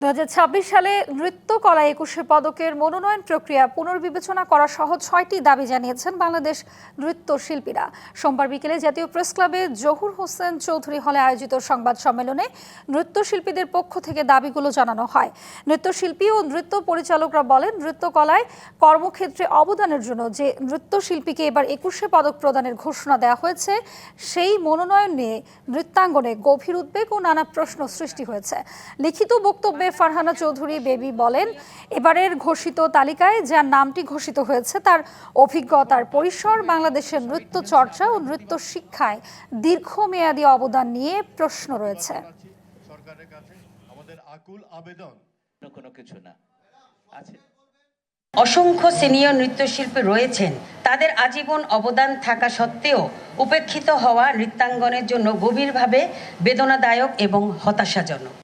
দু হাজার ছাব্বিশ সালে নৃত্য কলা একুশে পদকের মনোনয়ন প্রক্রিয়া পুনর্বিবেচনা করা সহ ছয়টি দাবি জানিয়েছেন বাংলাদেশ নৃত্য শিল্পীরা সোমবার বিকেলে জাতীয় প্রেস ক্লাবে জহুর হোসেন চৌধুরী হলে আয়োজিত সংবাদ সম্মেলনে নৃত্যশিল্পীদের পক্ষ থেকে দাবিগুলো জানানো হয়। নৃত্যশিল্পী ও নৃত্য পরিচালকরা বলেন, নৃত্যকলায় কর্মক্ষেত্রে অবদানের জন্য যে নৃত্যশিল্পীকে এবার একুশে পদক প্রদানের ঘোষণা দেওয়া হয়েছে, সেই মনোনয়ন নিয়ে নৃত্যাঙ্গনে গভীর উদ্বেগ ও নানা প্রশ্ন সৃষ্টি হয়েছে। লিখিত বক্তব্যে ফারহানা চৌধুরী বেবি বলেন এবারের ঘোষিত তালিকায় যার নামটি ঘোষিত হয়েছে তার অভিজ্ঞতার পরিসর বাংলাদেশের নৃত্য চর্চা ও নৃত্য শিক্ষায় দীর্ঘমেয়াদী অবদান নিয়ে প্রশ্ন রয়েছে। সরকারের কাছে আমাদের আকুল আবেদন। কোনো কিছু না। আছে। অসংখ্য সিনিয়র নৃত্যশিল্পী রয়েছেন। তাদের আজীবন অবদান থাকা সত্ত্বেও উপেক্ষিত হওয়া নৃত্যাঙ্গনের জন্য গভীরভাবে বেদনাদায়ক এবং হতাশাজনক।